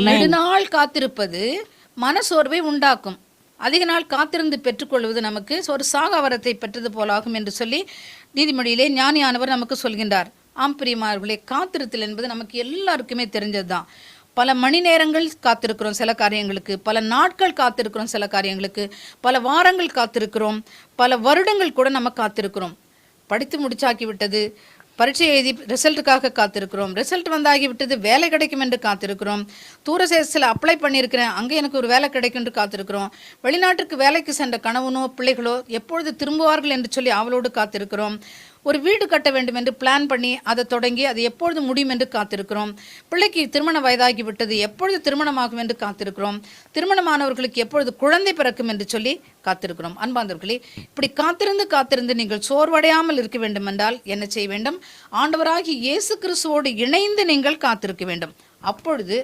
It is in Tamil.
நெடுநாள் காத்திருப்பது மனசோர்வை உண்டாக்கும். அதிக நாள் காத்திருந்து பெற்றுக்கொள்வது நமக்கு ஒரு சாகாவரத்தை பெற்றது போலாகும் என்று சொல்லி நீதிமொழியிலே ஞானியானவர் நமக்கு சொல்கின்றார். ஆம் பிரியமார்களே காத்திருத்தல் என்பது நமக்கு எல்லாருக்குமே தெரிஞ்சதுதான். பல மணி நேரங்கள் காத்திருக்கிறோம் சில காரியங்களுக்கு பல நாட்கள் காத்திருக்கிறோம் சில காரியங்களுக்கு பல வாரங்கள் காத்திருக்கிறோம் பல வருடங்கள் கூட நம்ம காத்திருக்கிறோம். படித்து முடிச்சாக்கி விட்டது பரீட்சை எழுதி ரிசல்ட்டுக்காக காத்திருக்கிறோம். ரிசல்ட் வந்தாகி விட்டது வேலை கிடைக்கும் என்று காத்திருக்கிறோம். தூர சேசத்தில் அப்ளை பண்ணியிருக்கிறேன் அங்கே எனக்கு ஒரு வேலை கிடைக்கும் என்று காத்திருக்கிறோம். வெளிநாட்டுக்கு வேலைக்கு சென்ற கணவனோ பிள்ளைகளோ எப்பொழுது திரும்புவார்கள் என்று சொல்லி அவளோடு காத்திருக்கிறோம். ஒரு வீடு கட்ட வேண்டும் என்று பிளான் பண்ணி அதை தொடங்கி அது எப்பொழுது முடியும் என்று காத்திருக்கிறோம். பிள்ளைக்கு திருமண வயதாகி விட்டது எப்பொழுது திருமணமாகும் என்று காத்திருக்கிறோம். திருமணமானவர்களுக்கு எப்பொழுது குழந்தை பிறக்கும் என்று சொல்லி காத்திருக்கிறோம். அன்பாந்தவர்களே இப்படி காத்திருந்து காத்திருந்து நீங்கள் சோர்வடையாமல் இருக்க வேண்டும் என்றால் என்ன செய்ய வேண்டும்? ஆண்டவராகி இயேசு கிறிஸ்துவோடு இணைந்து நீங்கள் காத்திருக்க வேண்டும். அப்பொழுது